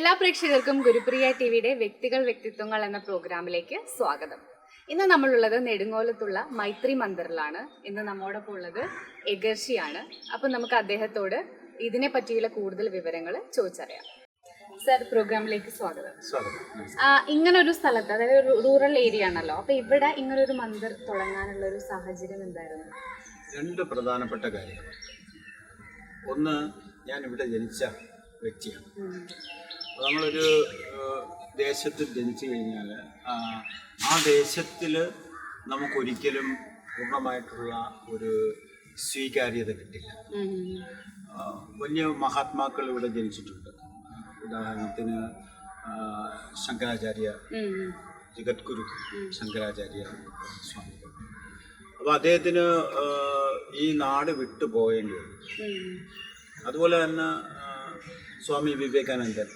എല്ലാ പ്രേക്ഷകർക്കും ഗുരുപ്രിയ ടി വിയുടെ വ്യക്തികൾ വ്യക്തിത്വങ്ങൾ എന്ന പ്രോഗ്രാമിലേക്ക് സ്വാഗതം. ഇന്ന് നമ്മളുള്ളത് നെടുങ്ങോലത്തുള്ള മൈത്രി മന്ദിറിലാണ്. ഇന്ന് നമ്മോടൊപ്പം ഉള്ളത് എഗർഷിയാണ്. അപ്പം നമുക്ക് അദ്ദേഹത്തോട് ഇതിനെ പറ്റിയുള്ള കൂടുതൽ വിവരങ്ങൾ ചോദിച്ചറിയാം. സർ പ്രോഗ്രാമിലേക്ക് സ്വാഗതം. ഇങ്ങനെ ഒരു സ്ഥലത്ത് അതായത് ഒരു റൂറൽ ഏരിയ ആണല്ലോ. അപ്പൊ ഇവിടെ ഇങ്ങനൊരു മന്ദിർ തുടങ്ങാനുള്ള ഒരു സാഹചര്യം എന്തായിരുന്നു? രണ്ട് പ്രധാനപ്പെട്ട കാര്യങ്ങൾ. ഒന്ന് ഞാൻ ഇവിടെ ജനിച്ച വ്യക്തിയാണ്. അപ്പോൾ നമ്മളൊരു ദേശത്ത് ജനിച്ചു കഴിഞ്ഞാൽ ആ, ദേശത്തിൽ നമുക്കൊരിക്കലും പൂർണമായിട്ടുള്ള ഒരു സ്വീകാര്യത കിട്ടില്ല. വലിയ മഹാത്മാക്കൾ ഇവിടെ ജനിച്ചിട്ടുണ്ട്. ഉദാഹരണത്തിന് ശങ്കരാചാര്യ. ജഗദ്ഗുരു ശങ്കരാചാര്യ സ്വാമി. അപ്പോൾ അദ്ദേഹത്തിന് ഈ നാട് വിട്ടു പോകേണ്ടി വന്നു അതുപോലെ തന്നെ സ്വാമി വിവേകാനന്ദൻ.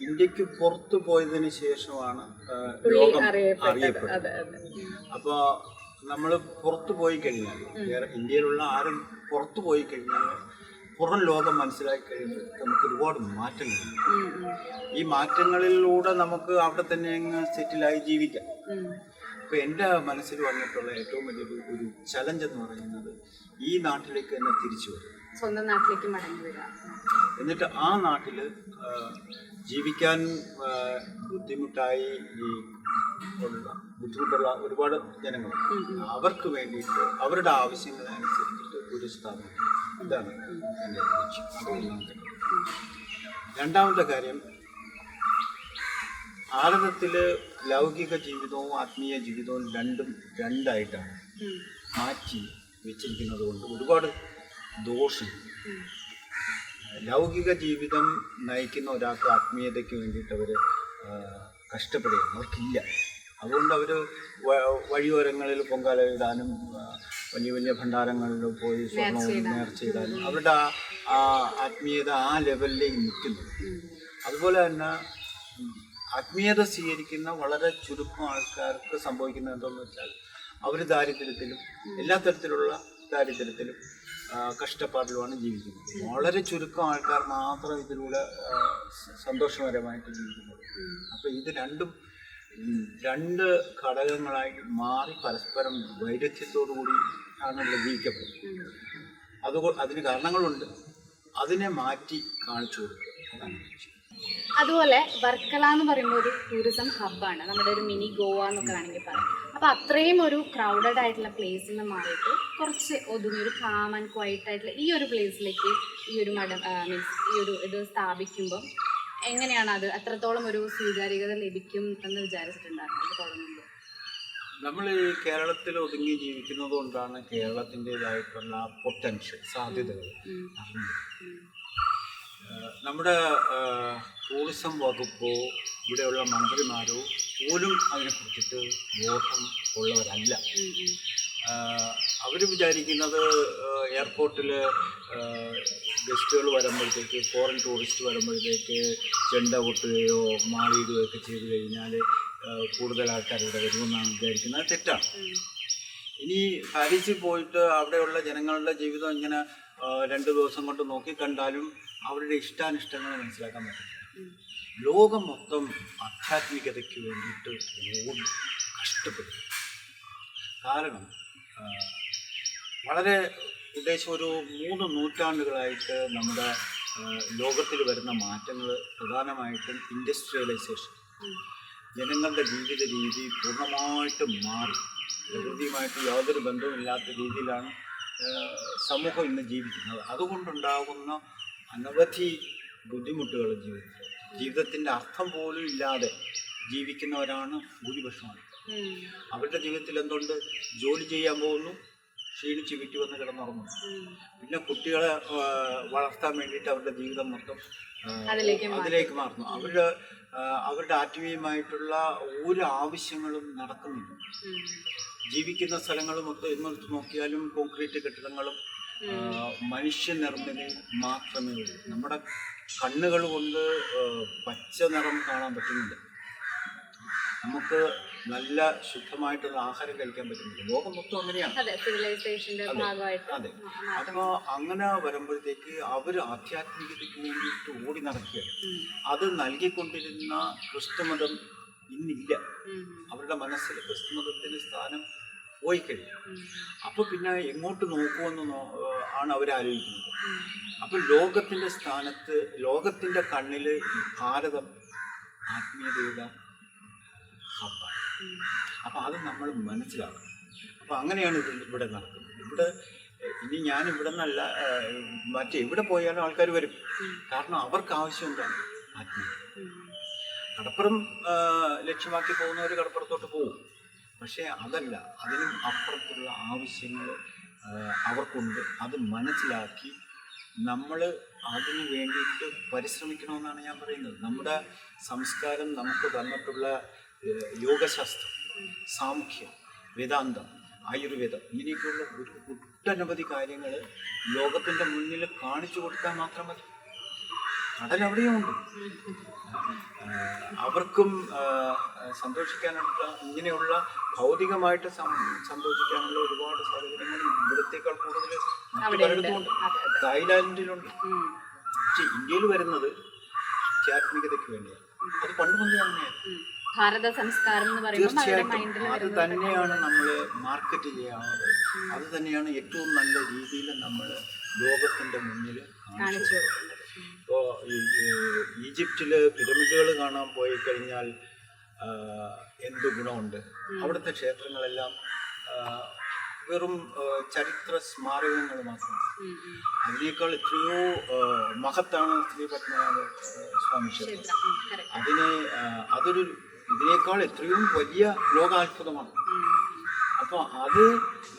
ഇന്ത്യയ്ക്ക് പുറത്തു പോയതിനു ശേഷമാണ് ലോകം അറിയപ്പെട്ടത്. അപ്പോൾ നമ്മൾ പുറത്തു പോയി കഴിഞ്ഞാൽ വേറെ ഇന്ത്യയിലുള്ള ആരും പുറത്തു പോയി കഴിഞ്ഞാൽ പുറം ലോകം മനസ്സിലാക്കി കഴിഞ്ഞാൽ നമുക്ക് ഒരുപാട് മാറ്റങ്ങളുണ്ട്. ഉം. ഈ മാറ്റങ്ങളിലൂടെ നമുക്ക് അവിടെ തന്നെ അങ്ങ് സെറ്റിലായി ജീവിക്കാം അപ്പൊ എന്റെ മനസ്സിൽ വന്നിട്ടുള്ള ഏറ്റവും വലിയൊരു ഒരു ചലഞ്ച് എന്ന് പറയുന്നത് ഈ നാട്ടിലേക്ക് തന്നെ തിരിച്ചു വരും സ്വന്തം നാട്ടിലേക്ക് മടങ്ങി വരിക. എന്നിട്ട് ആ നാട്ടിൽ ജീവിക്കാൻ ബുദ്ധിമുട്ടായി ഈ ഉള്ള ബുദ്ധിമുട്ടുള്ള ഒരുപാട് ജനങ്ങൾ അവർക്ക് വേണ്ടിയിട്ട് അവരുടെ ആവശ്യങ്ങളനുസരിച്ചിട്ട് ഒരു സ്ഥാപനം. ഇതാണ് എന്റെ ലക്ഷ്യം. രണ്ടാമത്തെ കാര്യം ഭാരതത്തിൽ ലൗകിക ജീവിതവും ആത്മീയ ജീവിതവും രണ്ടും രണ്ടായിട്ടാണ്. മാറ്റി വെച്ചിരിക്കുന്നത് കൊണ്ട് ഒരുപാട് ദോഷം. ലൗകിക ജീവിതം നയിക്കുന്ന ഒരാൾക്ക് ആത്മീയതയ്ക്ക് വേണ്ടിയിട്ട് അവർ കഷ്ടപ്പെടുകയാണ്. അവർക്കില്ല. അതുകൊണ്ട് അവർ വഴിയോരങ്ങളിൽ പൊങ്കാല ഇടാനും വലിയ വലിയ ഭണ്ഡാരങ്ങളിൽ പോയി സ്വർണവും നേർച്ചയിടാനും. അവരുടെ ആ ആത്മീയത ആ ലെവലിലേക്ക് നിൽക്കുന്നു. അതുപോലെ തന്നെ ആത്മീയത സ്വീകരിക്കുന്ന വളരെ ചുരുക്കം ആൾക്കാർക്ക് സംഭവിക്കുന്നത് എന്താണെന്ന് വെച്ചാൽ അവർ ദാരിദ്ര്യത്തിലും എല്ലാ തരത്തിലുള്ള ദാരിദ്ര്യത്തിലും കഷ്ടപ്പാടിലുമാണ് ജീവിക്കുന്നത്. വളരെ ചുരുക്കം ആൾക്കാർ മാത്രം ഇതിലൂടെ സന്തോഷകരമായിട്ട് ജീവിക്കുന്നത്. അപ്പോൾ ഇത് രണ്ടും രണ്ട് ഘടകങ്ങളായി മാറി പരസ്പരം വൈരുദ്ധ്യത്തോടു കൂടി ആണ് ഇവിടെ ജീവിക്കപ്പെടുന്നത്. അതുകൊണ്ട് അതിന് കാരണങ്ങളുണ്ട്. അതിനെ മാറ്റി കാണിച്ചു കൊടുക്കുക. അതുപോലെ വർക്കല എന്ന് പറയുമ്പോൾ ഒരു ടൂറിസം ഹബ്ബാണ്. നമ്മുടെ ഒരു മിനി ഗോവ എന്നൊക്കെ വേണമെങ്കിൽ പറയാം. അപ്പൊ അത്രയും ഒരു ക്രൗഡഡ് ആയിട്ടുള്ള പ്ലേസിൽ നിന്ന് മാറിയിട്ട് കുറച്ച് ഒതുങ്ങി ഒരു കാം ആൻഡ് ക്വൈറ്റ് ആയിട്ടുള്ള ഈ ഒരു പ്ലേസിലേക്ക് ഈ ഒരു മഠം മീൻസ് ഈ ഒരു ഇത് സ്ഥാപിക്കുമ്പോൾ എങ്ങനെയാണ് അത് അത്രത്തോളം ഒരു സ്വീകാര്യത ലഭിക്കും എന്ന് വിചാരിച്ചിട്ടുണ്ടായിരുന്നു? തുടങ്ങുമ്പോൾ നമ്മൾ ഈ കേരളത്തിൽ ഒതുങ്ങി ജീവിക്കുന്നത് കൊണ്ടാണ് കേരളത്തിന്റെതായിട്ടുള്ള പൊട്ടൻഷ്യൽ സാധ്യതകൾ. നമ്മുടെ ടൂറിസം വകുപ്പോ ഇവിടെയുള്ള മന്ത്രിമാരോ പോലും അതിനെക്കുറിച്ചിട്ട് ബോധം ഉള്ളവരല്ല. അവർ വിചാരിക്കുന്നത് എയർപോർട്ടിൽ ഗസ്റ്റുകൾ വരുമ്പോഴത്തേക്ക് ഫോറിൻ ടൂറിസ്റ്റ് വരുമ്പോഴത്തേക്ക് ചെണ്ട കൊട്ടുകയോ മാറിയിടുകയോ ഒക്കെ ചെയ്തു കഴിഞ്ഞാൽ കൂടുതൽ ആൾക്കാർ ഇവിടെ വരുമെന്നാണ് വിചാരിക്കുന്നത്. തെറ്റാണ്. ഇനി പാരീസിൽ പോയിട്ട് അവിടെയുള്ള ജനങ്ങളുടെ ജീവിതം ഇങ്ങനെ രണ്ട് ദിവസം കൊണ്ട് നോക്കിക്കണ്ടാലും അവരുടെ ഇഷ്ടാനിഷ്ടങ്ങൾ മനസ്സിലാക്കാൻ പറ്റില്ല. ലോകം മൊത്തം ആധ്യാത്മികതയ്ക്ക് വേണ്ടിയിട്ട് ഓടി കഷ്ടപ്പെടും കാരണം വളരെ ഉദ്ദേശം ഒരു മൂന്ന് നൂറ്റാണ്ടുകളായിട്ട് നമ്മുടെ ലോകത്തിൽ വരുന്ന മാറ്റങ്ങൾ പ്രധാനമായിട്ടും ഇൻഡസ്ട്രിയലൈസേഷൻ ജനങ്ങളുടെ ജീവിത രീതി പൂർണമായിട്ടും മാറി. പ്രകൃതിയുമായിട്ട് യാതൊരു ബന്ധവുമില്ലാത്ത രീതിയിലാണ് സമൂഹം ഇന്ന് ജീവിക്കുന്നത്. അതുകൊണ്ടുണ്ടാകുന്ന അനവധി ബുദ്ധിമുട്ടുകൾ ജീവിതത്തിൽ. ജീവിതത്തിന്റെ അർത്ഥം പോലും ഇല്ലാതെ ജീവിക്കുന്നവരാണ് ഭൂരിപക്ഷം അവരുടെ ജീവിതത്തിൽ എന്തുണ്ട്? ജോലി ചെയ്യാൻ പോകുന്നു ക്ഷീണിച്ച് വിറ്റു വന്ന് കിടന്നുറങ്ങുന്നു. പിന്നെ കുട്ടികളെ വളർത്താൻ വേണ്ടിയിട്ട് അവരുടെ ജീവിതം മൊത്തം അതിലേക്ക് മാറുന്നു. അവരുടെ അവരുടെ ആത്മീയമായിട്ടുള്ള ഒരു ആവശ്യങ്ങളും നടക്കുന്നില്ല. ജീവിക്കുന്ന സ്ഥലങ്ങൾ മൊത്തം എന്നെടുത്ത് നോക്കിയാലും കോൺക്രീറ്റ് കെട്ടിടങ്ങളും മനുഷ്യ മനുഷ്യനിർമ്മിതി മാത്രമേ ഉള്ളൂ. നമ്മുടെ കണ്ണുകൾ കൊണ്ട് പച്ച നിറം കാണാൻ പറ്റുന്നില്ല. നമുക്ക് നല്ല ശുദ്ധമായിട്ടുള്ള ആഹാരം കഴിക്കാൻ പറ്റുന്നില്ല. ലോകം മൊത്തം അങ്ങനെയാണ്. അതെ അപ്പൊ അങ്ങനെ വരുമ്പോഴത്തേക്ക് അവർ ആധ്യാത്മികതയ്ക്ക് വേണ്ടിയിട്ട് ഓടി നടക്കുകയാണ്. അത് നൽകിക്കൊണ്ടിരുന്ന ക്രിസ്തുമതം ഇന്നില്ല. അവരുടെ മനസ്സിൽ ക്രിസ്തുമതത്തിന് സ്ഥാനം പോയി കഴിഞ്ഞു അപ്പൊ പിന്നെ എങ്ങോട്ട് നോക്കുമെന്ന് ആണ് ഉം. അപ്പോൾ ലോകത്തിന്റെ സ്ഥാനത്ത് ലോകത്തിന്റെ കണ്ണിൽ ഭാരതം ആത്മീയതയുടെ ഹബ്ബാണ് അപ്പോൾ അത് നമ്മൾ മനസ്സിലാക്കണം. അപ്പോൾ അങ്ങനെയാണ് ഇത് ഇവിടെ നടക്കുന്നത്. ഇവിടെ ഇനി ഞാൻ ഇവിടെ നിന്നല്ല മറ്റെവിടെ പോയാലും ആൾക്കാർ വരും. കാരണം അവർക്ക് ആവശ്യം എന്താണ്? ആത്മീയത. കടപ്പുറം ലക്ഷ്യമാക്കി പോകുന്നവർ കടപ്പുറത്തോട്ട് പോകും. പക്ഷേ അതല്ല അതിനും അപ്പുറത്തുള്ള ആവശ്യങ്ങൾ അവർക്കുണ്ട്. അത് മനസ്സിലാക്കി നമ്മൾ അതിന് വേണ്ടിയിട്ട് പരിശ്രമിക്കണമെന്നാണ് ഞാൻ പറയുന്നത്. നമ്മുടെ സംസ്കാരം നമുക്ക് തന്നിട്ടുള്ള യോഗശാസ്ത്രം സാമുഖ്യം വേദാന്തം ആയുർവേദം ഇങ്ങനെയൊക്കെയുള്ള ഒരു ഒട്ടനവധി കാര്യങ്ങൾ ലോകത്തിന്റെ മുന്നിൽ കാണിച്ചു കൊടുത്താൽ മാത്രം മതി. കടലവിടെയും ഉണ്ട്. അവർക്കും സന്തോഷിക്കാനുള്ള ഇങ്ങനെയുള്ള ഭൗതികമായിട്ട് സന്തോഷിക്കാനുള്ള ഒരുപാട് സാഹചര്യങ്ങൾ ഇവിടത്തേക്കാൾ കൂടുതൽ പലയിടത്തുമുണ്ട്. തായ്ലാൻഡിലുണ്ട് പക്ഷെ ഇന്ത്യയിൽ വരുന്നത് ആധ്യാത്മികതയ്ക്ക് വേണ്ടിയാണ്. അത് പണ്ട് മുതലേ അങ്ങനെയാണ് ഉം. ഭാരത സംസ്കാരം എന്ന് പറയുമ്പോൾ അത് തന്നെയാണ് നമ്മൾ മാർക്കറ്റ് ചെയ്യാവുന്നത്. അത് തന്നെയാണ് ഏറ്റവും നല്ല രീതിയിൽ നമ്മൾ ലോകത്തിന്റെ മുന്നിൽ കാണിച്ചു കൊടുക്കുന്നത്. ഇപ്പോൾ ഈജിപ്തിൽ പിരമിഡുകൾ കാണാൻ പോയി കഴിഞ്ഞാൽ എന്ത് ഗുണമുണ്ട്? അവിടുത്തെ ക്ഷേത്രങ്ങളെല്ലാം വെറും ചരിത്ര സ്മാരകങ്ങൾ മാത്രമാണ്. അതിനേക്കാൾ എത്രയോ മഹത്താണ് ശ്രീ പത്മനാഭ സ്വാമി ക്ഷേത്രം. അതിനെ അതൊരു ഇതിനേക്കാൾ എത്രയും വലിയ ലോകാത്ഭുതമാണ്. അപ്പോൾ അത്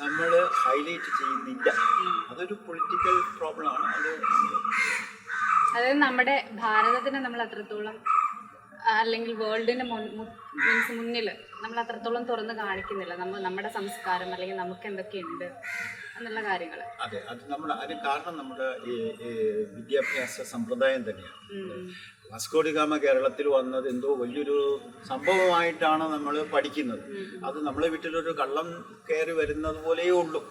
നമ്മൾ ഹൈലൈറ്റ് ചെയ്യുന്നില്ല. അതൊരു പൊളിറ്റിക്കൽ പ്രോബ്ലമാണ് അത് അതായത് നമ്മുടെ ഭാരതത്തിനെ നമ്മൾ അത്രത്തോളം അല്ലെങ്കിൽ വേൾഡിന് മീൻസ് മുന്നിൽ നമ്മൾ അത്രത്തോളം തുറന്ന് കാണിക്കുന്നില്ല. നമ്മൾ നമ്മുടെ സംസ്കാരം അല്ലെങ്കിൽ നമുക്ക് എന്തൊക്കെയുണ്ട് എന്നുള്ള കാര്യങ്ങൾ അതെ അത് നമ്മൾ അതിന് കാരണം നമ്മുടെ ഈ വിദ്യാഭ്യാസ സമ്പ്രദായം തന്നെയാണ്. വാസ്കോഡി ഗാമ കേരളത്തിൽ വന്നത് എന്തോ വലിയൊരു സംഭവമായിട്ടാണ് നമ്മൾ പഠിക്കുന്നത്. അത് നമ്മളെ വീട്ടിലൊരു കള്ളം കയറി വരുന്നത് പോലെയേ ഉള്ളൂ.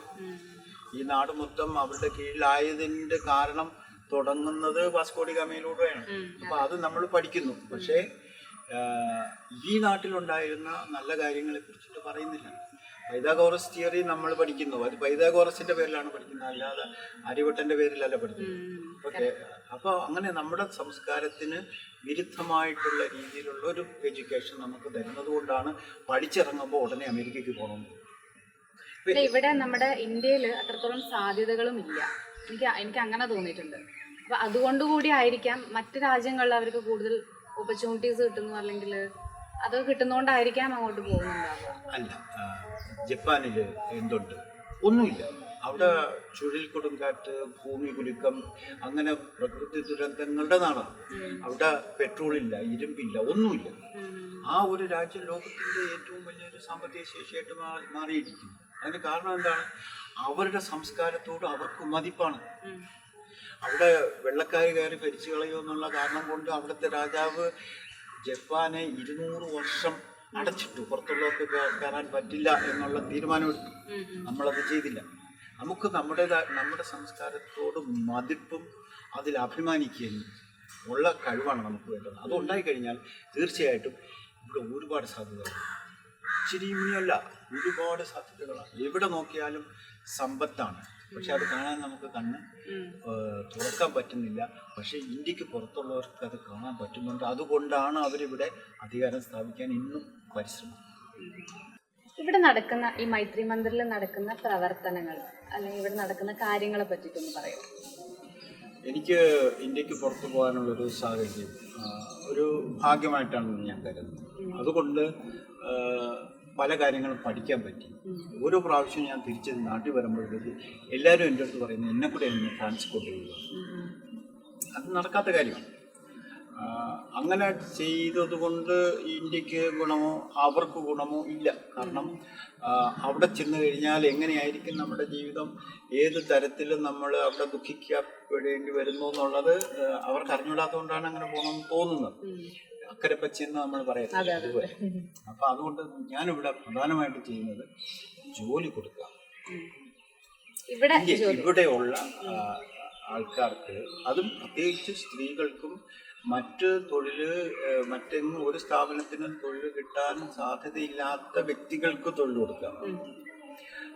ഈ നാട് മൊത്തം അവരുടെ കീഴിലായതിന്റെ കാരണം തുടങ്ങുന്നത് വാസ്കോഡി ഗാമയിലൂടെയാണ് അപ്പൊ അത് നമ്മൾ പഠിക്കുന്നു. പക്ഷേ ഈ നാട്ടിലുണ്ടായിരുന്ന നല്ല കാര്യങ്ങളെ കുറിച്ചിട്ട് പറയുന്നില്ല. പൈതാഗോറസ് തിയറി നമ്മൾ പഠിക്കുന്നു. അത് പൈതാഗോറസിന്റെ പേരിലാണ് പഠിക്കുന്നത്. അല്ലാതെ അരിവട്ടന്റെ പേരിലല്ല പഠിക്കുന്നത്. ഓക്കെ. അപ്പൊ അങ്ങനെ നമ്മുടെ സംസ്കാരത്തിന് വിരുദ്ധമായിട്ടുള്ള രീതിയിലുള്ള ഒരു എഡ്യൂക്കേഷൻ നമുക്ക് തരുന്നത് കൊണ്ടാണ് പഠിച്ചിറങ്ങുമ്പോൾ ഉടനെ അമേരിക്കയ്ക്ക് പോകുന്നത് ഇവിടെ നമ്മുടെ ഇന്ത്യയിൽ അത്രത്തോളം സാധ്യതകളും ഇല്ല എനിക്ക് എനിക്ക് അങ്ങനെ തോന്നിയിട്ടുണ്ട്. അപ്പൊ അതുകൊണ്ട് കൂടി ആയിരിക്കാം മറ്റു രാജ്യങ്ങളിൽ അവർക്ക് കൂടുതൽ ഓപ്പർച്യൂണിറ്റീസ് കിട്ടുന്നു അല്ലെങ്കിൽ അത് കിട്ടുന്നോണ്ടായിരിക്കാം അങ്ങോട്ട് പോകുന്നുണ്ടാവുക. അല്ല ജപ്പാനിൽ എന്തുണ്ട്? ഒന്നുമില്ല. അവിടെ ചുഴൽ കൊടുങ്കാറ്റ് ഭൂമി കുലുക്കം അങ്ങനെ പ്രകൃതി ദുരന്തങ്ങളുടെ നാടാണ്. അവിടെ പെട്രോളില്ല ഇരുമ്പില്ല ഒന്നുമില്ല. ആ ഒരു രാജ്യം ലോകത്തിന്റെ ഏറ്റവും വലിയൊരു സാമ്പത്തിക ശേഷിയായിട്ട് മാറിയിരിക്കുന്നു. അതിന് കാരണം എന്താണ്? അവരുടെ സംസ്കാരത്തോട് അവർക്ക് മതിപ്പാണ്. അവിടെ വെള്ളക്കാർ കയറി ഭരിച്ചു കളയോ എന്നുള്ള കാരണം കൊണ്ട് അവിടുത്തെ രാജാവ് ജപ്പാനെ ഇരുന്നൂറ് വർഷം അടച്ചിട്ടു. പുറത്തുള്ളവർക്ക് കയറാൻ പറ്റില്ല എന്നുള്ള തീരുമാനമെടുത്തു. നമ്മളത് ചെയ്തില്ല. നമുക്ക് നമ്മുടെ നമ്മുടെ സംസ്കാരത്തോട് മതിപ്പും അതിൽ അഭിമാനിക്കുകയും ഉള്ള കഴിവാണ് നമുക്ക് വേണ്ടത്. അതുണ്ടായിക്കഴിഞ്ഞാൽ തീർച്ചയായിട്ടും ഇവിടെ ഒരുപാട് സാധ്യതകൾ ഇച്ചിരി ഇനിയല്ല. ഒരുപാട് സാധ്യതകളാണ്. എവിടെ നോക്കിയാലും സമ്പത്താണ്. പക്ഷെ അത് കാണാൻ നമുക്ക് കണ്ണ് തുറക്കാൻ പറ്റുന്നില്ല. പക്ഷെ ഇന്ത്യയ്ക്ക് പുറത്തുള്ളവർക്ക് അത് കാണാൻ പറ്റുന്നുണ്ട്. അതുകൊണ്ടാണ് അവരിവിടെ അധികാരം സ്ഥാപിക്കാൻ ഇന്നും പരിശ്രമം. ഇവിടെ നടക്കുന്ന ഈ മൈത്രി മന്ദിറിൽ നടക്കുന്ന പ്രവർത്തനങ്ങൾ അല്ലെങ്കിൽ ഇവിടെ നടക്കുന്ന കാര്യങ്ങളെ പറ്റിയിട്ടൊന്ന് പറയാം. എനിക്ക് ഇന്ത്യയ്ക്ക് പുറത്തു പോകാനുള്ളൊരു സാഹചര്യം ഒരു ഭാഗ്യമായിട്ടാണ് ഞാൻ കരുതുന്നത്. അതുകൊണ്ട് പല കാര്യങ്ങളും പഠിക്കാൻ പറ്റി. ഓരോ പ്രാവശ്യം ഞാൻ തിരിച്ച് നാട്ടിൽ വരുമ്പോഴത്തേക്ക് എല്ലാവരും എന്റെ അടുത്ത് പറയുന്നത് എന്നെ കൂടെ എന്നെ ട്രാൻസ്പോർട്ട് ചെയ്യുക. അത് നടക്കാത്ത കാര്യമാണ്. അങ്ങനെ ചെയ്തതുകൊണ്ട് ഇന്ത്യയ്ക്ക് ഗുണമോ അവർക്ക് ഗുണമോ ഇല്ല. കാരണം അവിടെ ചെന്ന് കഴിഞ്ഞാൽ എങ്ങനെയായിരിക്കും നമ്മുടെ ജീവിതം ഏത് തരത്തിലും നമ്മൾ അവിടെ ദുഃഖിക്കപ്പെടേണ്ടി വരുന്നു എന്നുള്ളത് അവർക്ക് അറിഞ്ഞൂടാത്തതുകൊണ്ടാണ് അങ്ങനെ പോകണമെന്ന് തോന്നുന്നത്. അക്കരെ പച്ച എന്ന് നമ്മൾ പറയുന്നത് അതെ. അതുപോലെ അപ്പൊ അതുകൊണ്ട് ഞാനിവിടെ പ്രധാനമായിട്ട് ചെയ്യുന്നത് ജോലി കൊടുക്കുക ഇവിടെ ഇവിടെയുള്ള ആൾക്കാർക്ക് അതും പ്രത്യേകിച്ച് സ്ത്രീകൾക്കും മറ്റ് തൊഴിൽ ഏഹ്, മറ്റെങ്ങും ഒരു സ്ഥാപനത്തിനും തൊഴിൽ കിട്ടാൻ സാധ്യതയില്ലാത്ത വ്യക്തികൾക്ക് തൊഴിൽ കൊടുക്കാം.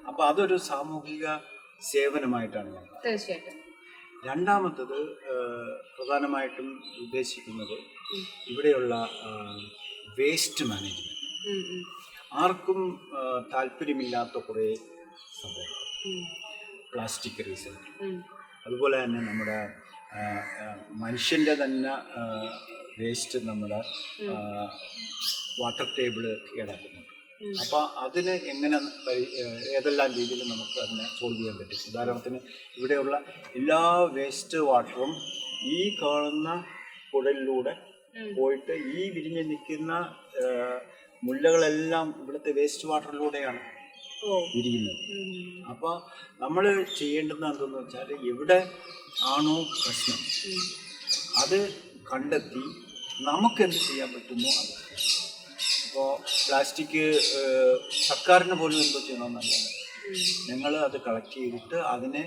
അപ്പൊ അതൊരു സാമൂഹിക സേവനമായിട്ടാണ് ഞാൻ. തീർച്ചയായിട്ടും രണ്ടാമത്തത് പ്രധാനമായിട്ടും ഉദ്ദേശിക്കുന്നത് ഇവിടെയുള്ള വേസ്റ്റ് മാനേജ്മെന്റ് ആർക്കും താല്പര്യമില്ലാത്ത കുറേ സംഭവങ്ങൾ. പ്ലാസ്റ്റിക് റീസൈക്ലിംഗ് അതുപോലെ തന്നെ നമ്മുടെ മനുഷ്യന്റെ തന്നെ വേസ്റ്റ് നമ്മൾ വാട്ടർ ടേബിൾ കേടാക്കുന്നുണ്ട്. അപ്പോൾ അതിന് എങ്ങനെ ഏതെല്ലാം രീതിയിൽ നമുക്ക് അതിനെ സോൾവ് ചെയ്യാൻ പറ്റും? ഉദാഹരണത്തിന് ഇവിടെയുള്ള എല്ലാ വേസ്റ്റ് വാട്ടറും ഈ കാണുന്ന കുഴലിലൂടെ ഉം. പോയിട്ട് ഈ വിരിഞ്ഞ് നിൽക്കുന്ന മുല്ലകളെല്ലാം ഇവിടുത്തെ വേസ്റ്റ് വാട്ടറിലൂടെയാണ് വിരിയുന്നത്. അപ്പോൾ നമ്മൾ ചെയ്യേണ്ടത് എന്തെന്ന് വെച്ചാൽ എവിടെ ആണോ പ്രശ്നം? അത് കണ്ടെത്തി നമുക്ക് എന്ത് ചെയ്യാൻ പറ്റുമോ അത്. അപ്പോൾ പ്ലാസ്റ്റിക് സർക്കാരിന് പോലും എന്തോ ചെയ്യണമെന്നല്ല. ഞങ്ങൾ അത് കളക്ട് ചെയ്തിട്ട് അതിനെ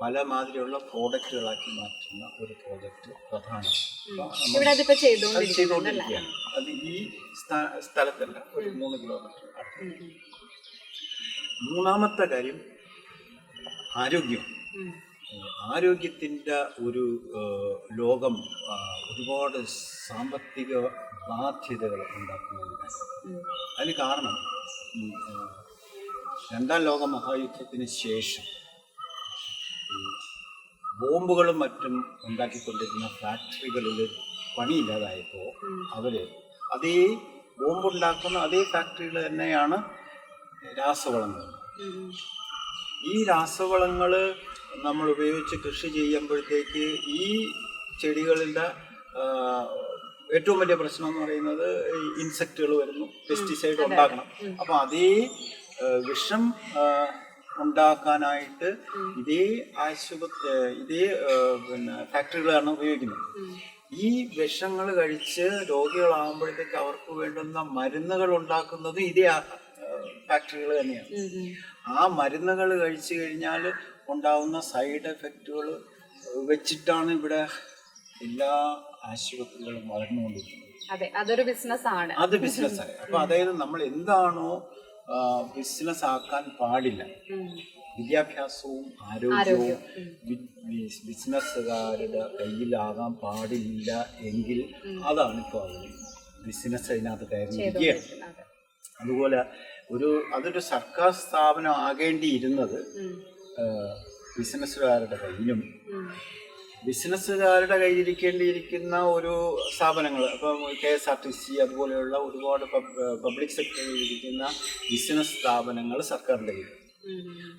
പല മാതിരിയുള്ള പ്രോഡക്റ്റുകളാക്കി മാറ്റുന്ന ഒരു പ്രോജക്റ്റ് പ്രധാനം. അപ്പോൾ നമ്മൾ ഇവിടെ അത് ചെയ്തുകൊണ്ടിരിക്കുകയാണ് അത് ഈ സ്ഥലത്തല്ല ഒരു മൂന്ന് കിലോമീറ്റർ മൂന്നാമത്തെ കാര്യം ആരോഗ്യം. ആരോഗ്യത്തിന്റെ ഒരു ലോകം ഒരുപാട് സാമ്പത്തിക ബാധ്യതകൾ ഉണ്ടാക്കുന്ന ഒരു കാര്യം അതിന് കാരണം രണ്ടാം ലോക മഹായുദ്ധത്തിന് ശേഷം ബോംബുകളും മറ്റും ഉണ്ടാക്കിക്കൊണ്ടിരുന്ന ഫാക്ടറികളിൽ പണിയില്ലാതായപ്പോൾ. അവർ അതേ ബോംബുണ്ടാക്കുന്ന അതേ ഫാക്ടറികൾ തന്നെയാണ് രാസവളങ്ങൾ ഈ രാസവളങ്ങൾ നമ്മൾ ഉപയോഗിച്ച് കൃഷി ചെയ്യുമ്പോഴത്തേക്ക് ഈ ചെടികളുടെ ഏറ്റവും വലിയ പ്രശ്നം എന്ന് പറയുന്നത് ഇൻസെക്റ്റുകൾ വരുന്നു പെസ്റ്റിസൈഡ് ഉണ്ടാക്കണം അപ്പോൾ അതേ വിഷം ഉണ്ടാക്കാനായിട്ട് ഇതേ ആശുപത്രി ഇതേ പിന്നെ ഫാക്ടറികളാണ് ഉപയോഗിക്കുന്നത്. ഈ വിഷങ്ങൾ കഴിച്ച് രോഗികളാകുമ്പോഴത്തേക്ക് അവർക്ക് വേണ്ടുന്ന മരുന്നുകൾ ഉണ്ടാക്കുന്നത് ഇതേ ഫാക്ടറികൾ തന്നെയാണ്. ആ മരുന്നുകൾ കഴിച്ചു കഴിഞ്ഞാൽ ഉണ്ടാവുന്ന സൈഡ് എഫക്റ്റുകൾ വെച്ചിട്ടാണ് ഇവിടെ എല്ലാ ആശുപത്രികളും വളർന്നുകൊണ്ടിരിക്കുന്നത്. അതെ അതൊരു ബിസിനസ് ആണ് അത് ബിസിനസ് ആണ് അപ്പൊ അതായത് നമ്മൾ എന്താണോ ബിസിനസ് ആക്കാൻ പാടില്ല. വിദ്യാഭ്യാസവും ആരോഗ്യവും ബിസിനസ്സുകാരുടെ കയ്യിലാകാൻ പാടില്ല എങ്കിൽ അതാണ് ഇപ്പോൾ അവർ ബിസിനസ് അതിനകത്ത് കയറിയിരിക്കുകയാണ്. അതുപോലെ ഒരു അതൊരു സർക്കാർ സ്ഥാപനം ആകേണ്ടിയിരുന്നത് ബിസിനസ്സുകാരുടെ കയ്യിലും. ബിസിനസ്സുകാരുടെ കയ്യിലിരിക്കേണ്ടിയിരിക്കുന്ന ഒരു സ്ഥാപനങ്ങൾ ഇപ്പം K S R T C അതുപോലെയുള്ള ഒരുപാട് പബ്ലിക് സെക്ടറിൽ ഇരിക്കുന്ന ബിസിനസ് സ്ഥാപനങ്ങൾ സർക്കാരിന്റെ കയ്യിൽ.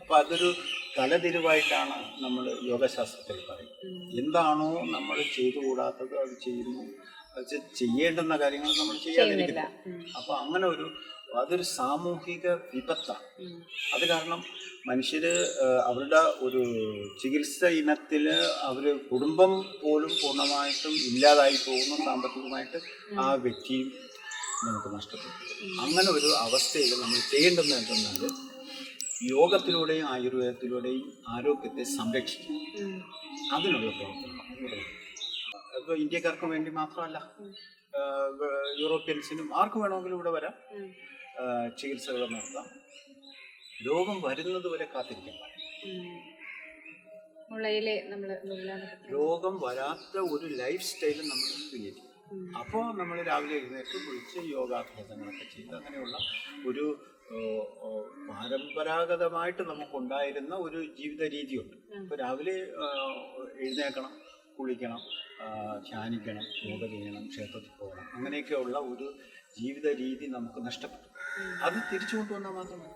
അപ്പോൾ അതൊരു തലതിരിവായിട്ടാണ് നമ്മൾ യോഗശാസ്ത്രത്തിൽ പറയുന്നത്. എന്താണോ നമ്മൾ ചെയ്തുകൂടാത്തത് അത് ചെയ്യുന്നു. ചെയ്യേണ്ടുന്ന കാര്യങ്ങൾ നമ്മൾ ചെയ്യാതിരിക്കുന്നു. ഉം. അപ്പോൾ അങ്ങനെ ഒരു അതൊരു സാമൂഹിക വിപത്താണ്. അത് കാരണം മനുഷ്യര് അവരുടെ ഒരു ചികിത്സ ഇനത്തിൽ അവർ കുടുംബം പോലും പൂർണമായിട്ടും ഇല്ലാതായി പോകുന്ന സാമ്പത്തികമായിട്ട് ആ വ്യക്തിയും നമുക്ക് നഷ്ടപ്പെട്ടു. അങ്ങനെ ഒരു അവസ്ഥയിൽ നമ്മൾ ചെയ്യേണ്ടത് എന്തെന്നാൽ യോഗത്തിലൂടെയും ആയുർവേദത്തിലൂടെയും ആരോഗ്യത്തെ സംരക്ഷിക്കും. അതിനുള്ള പ്രവർത്തനം ഇപ്പോൾ ഇന്ത്യക്കാർക്ക് വേണ്ടി മാത്രമല്ല യൂറോപ്യൻസിനും ആർക്ക് വേണമെങ്കിലും ഇവിടെ വരാം. ചികിത്സകൾ നടത്താം. രോഗം വരുന്നത് വരെ കാത്തിരിക്കാൻ രോഗം വരാത്ത ഒരു ലൈഫ് സ്റ്റൈൽ നമ്മൾ ക്രിയേറ്റ് ചെയ്യും. അപ്പോൾ നമ്മൾ രാവിലെ എഴുന്നേറ്റ് കുളിച്ച് യോഗാഭ്യാസങ്ങളൊക്കെ ചെയ്ത് അങ്ങനെയുള്ള ഒരു പരമ്പരാഗതമായിട്ട് നമുക്കുണ്ടായിരുന്ന ഒരു ജീവിത രീതിയുണ്ട്. അപ്പോൾ രാവിലെ എഴുന്നേക്കണം എഴുന്നേൽക്കണം കുളിക്കണം ധ്യാനിക്കണം യോഗ ചെയ്യണം ക്ഷേത്രത്തിൽ പോകണം അങ്ങനെയൊക്കെയുള്ള ഒരു ജീവിത രീതി നമുക്ക് നഷ്ടപ്പെട്ടു. അത് തിരിച്ചു കൊണ്ടുവന്നാൽ മാത്രം മതി.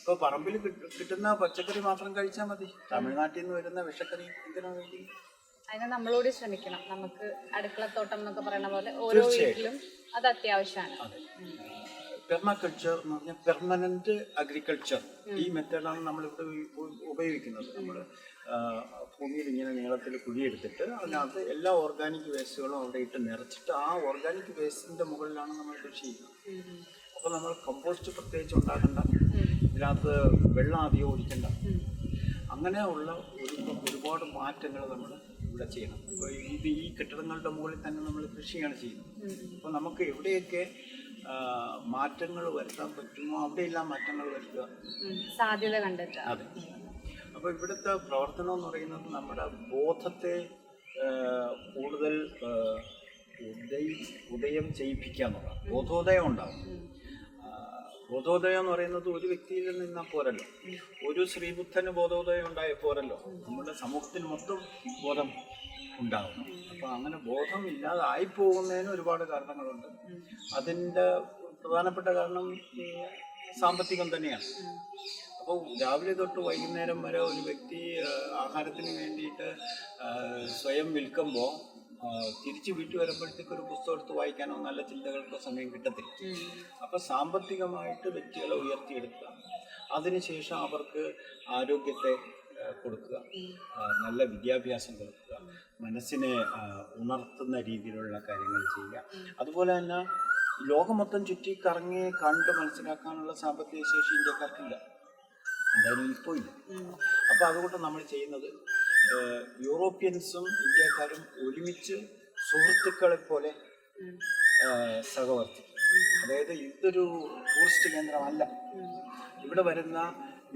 ഇപ്പൊ പറമ്പിൽ കിട്ട- കിട്ടുന്ന പച്ചക്കറി മാത്രം കഴിച്ചാൽ മതി. തമിഴ്നാട്ടിൽ നിന്ന് വരുന്ന വിഷക്കറി എന്തിനാ വേണ്ടി അതിനെ നമ്മളോട് ശ്രമിക്കണം. നമുക്ക് അടുക്കളത്തോട്ടം എന്നൊക്കെ പറയുന്ന പോലെ ഓരോ വീട്ടിലും അത് അത്യാവശ്യമാണ്. അതെ. പെർമാകൾച്ചർ എന്ന് പറഞ്ഞാൽ പെർമനന്റ് അഗ്രികൾച്ചർ. ഈ മെത്തേഡാണ് നമ്മളിവിടെ ഉപയോഗിക്കുന്നത്. നമ്മൾ ഭൂമിയിൽ ഇങ്ങനെ നീളത്തിൽ കുഴിയെടുത്തിട്ട് അതിനകത്ത് എല്ലാ ഓർഗാനിക് വേസ്റ്റുകളും അവിടെ ഇട്ട് നിറച്ചിട്ട് ആ ഓർഗാനിക് വേസ്റ്റിന്റെ മുകളിലാണ് നമ്മൾ കൃഷി ചെയ്യുന്നത്. അപ്പോൾ നമ്മൾ കമ്പോസ്റ്റ് പ്രത്യേകിച്ച് ഉണ്ടാക്കണ്ട. ഇതിനകത്ത് വെള്ളം അധികം ഒഴിക്കണ്ട. അങ്ങനെയുള്ള ഒരു ഒരുപാട് മാറ്റങ്ങൾ നമ്മൾ ഇവിടെ ചെയ്യണം. ഇപ്പോൾ ഇത് ഈ കെട്ടിടങ്ങളുടെ മുകളിൽ തന്നെ നമ്മൾ കൃഷിയാണ് ചെയ്യുന്നത്. അപ്പോൾ നമുക്ക് എവിടെയൊക്കെ മാറ്റങ്ങൾ വരുത്താൻ പറ്റുമോ? അവിടെയെല്ലാം മാറ്റങ്ങൾ വരുത്തുക. സാധ്യത കണ്ടെത്തുക. അതെ. അപ്പോൾ ഇവിടുത്തെ പ്രവർത്തനം എന്ന് പറയുന്നത് നമ്മുടെ ബോധത്തെ കൂടുതൽ ഉദയം ഉദയം ചെയ്യിപ്പിക്കുക എന്നുള്ളതാണ്. ബോധോദയം ഉണ്ടാവും. ആ, ബോധോദയം എന്ന് പറയുന്നത് ഒരു വ്യക്തിയിൽ നിന്നാൽ പോരല്ലോ. ഒരു ശ്രീബുദ്ധന് ബോധോദയം ഉണ്ടായ പോരല്ലോ. നമ്മുടെ സമൂഹത്തിന് മൊത്തം ബോധം ഉണ്ടാകും അപ്പോൾ അങ്ങനെ ബോധം ഇല്ലാതായി പോകുന്നതിന് ഒരുപാട് കാരണങ്ങളുണ്ട്. അതിന്റെ പ്രധാനപ്പെട്ട കാരണം സാമ്പത്തികം തന്നെയാണ്. അപ്പോൾ രാവിലെ തൊട്ട് വൈകുന്നേരം വരെ ഒരു വ്യക്തി ആഹാരത്തിന് വേണ്ടിയിട്ട് സ്വയം വിൽക്കുമ്പോൾ തിരിച്ച് വീട്ടിൽ വരുമ്പോഴത്തേക്ക് ഒരു പുസ്തകം എടുത്ത് വായിക്കാനോ നല്ല ചിന്തകൾക്കോ സമയം കിട്ടത്തില്ല. അപ്പൊ സാമ്പത്തികമായിട്ട് വ്യക്തികളെ ഉയർത്തിയെടുക്കുക. അതിനുശേഷം അവർക്ക് ആരോഗ്യത്തെ കൊടുക്കുക. നല്ല വിദ്യാഭ്യാസം കൊടുക്കുക. മനസ്സിനെ ഉണർത്തുന്ന രീതിയിലുള്ള കാര്യങ്ങൾ ചെയ്യുക. അതുപോലെ തന്നെ ലോകം മൊത്തം ചുറ്റി കറങ്ങി കണ്ട് മനസ്സിലാക്കാനുള്ള സാമ്പത്തിക ശേഷി ഇന്ത്യക്കാർക്കില്ല. എന്തായാലും ഇപ്പോൾ ഇല്ല. അപ്പോൾ അതുകൊണ്ട് നമ്മൾ ചെയ്യുന്നത് യൂറോപ്യൻസും ഇന്ത്യക്കാരും ഒരുമിച്ച് സുഹൃത്തുക്കളെ പോലെ സഹവർത്തിക്കും. അതായത് ഇതൊരു ടൂറിസ്റ്റ് കേന്ദ്രമല്ല. ഇവിടെ വരുന്ന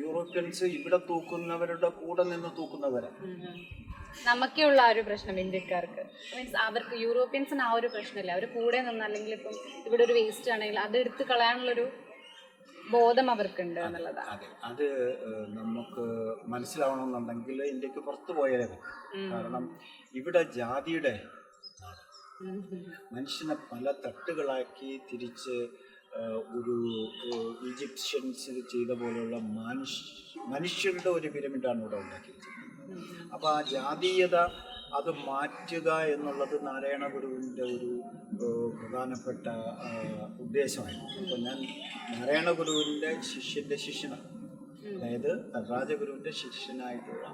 യൂറോപ്യൻസ് ഇവിടെ തൂക്കുന്നവരുടെ കൂടെ നിന്ന് തൂക്കുന്നവരാണ് നമുക്കുള്ള ആ ഒരു പ്രശ്നം ഇന്ത്യക്കാർക്ക്. മീൻസ് അവർക്ക് യൂറോപ്യൻസിന് ആ ഒരു പ്രശ്നമില്ല. അവർ കൂടെ നിന്ന് അല്ലെങ്കിൽ ഇപ്പം ഇവിടെ ഒരു വേസ്റ്റ് ആണെങ്കിൽ അത് എടുത്ത് കളയാനുള്ളൊരു ബോധം അവർക്കുണ്ട് എന്നുള്ളതാണ് അതെ. അത് നമുക്ക് മനസ്സിലാവണമെന്നുണ്ടെങ്കിൽ ഇന്ത്യയ്ക്ക് പുറത്തു പോയാലേ കാരണം ഇവിടെ ജാതിയുടെ മനുഷ്യനെ പല തട്ടുകളാക്കി തിരിച്ച് ഒരു ഈജിപ്ഷ്യൻസ് ചെയ്ത പോലെയുള്ള മനുഷ്യ മനുഷ്യരുടെ ഒരു പിരമിഡാണ് ഇവിടെ ഉണ്ടാക്കിയിരിക്കുന്നത്. അപ്പോൾ ആ ജാതീയത അത് മാറ്റുക എന്നുള്ളത് നാരായണ ഗുരുവിന്റെ ഒരു പ്രധാനപ്പെട്ട ഉദ്ദേശമായിരുന്നു. അപ്പോൾ ഞാൻ നാരായണ ഗുരുവിന്റെ ശിഷ്യന്റെ ശിഷ്യനാണ്. അതായത് നടരാജഗുരുവിന്റെ ശിഷ്യനായിട്ടുള്ള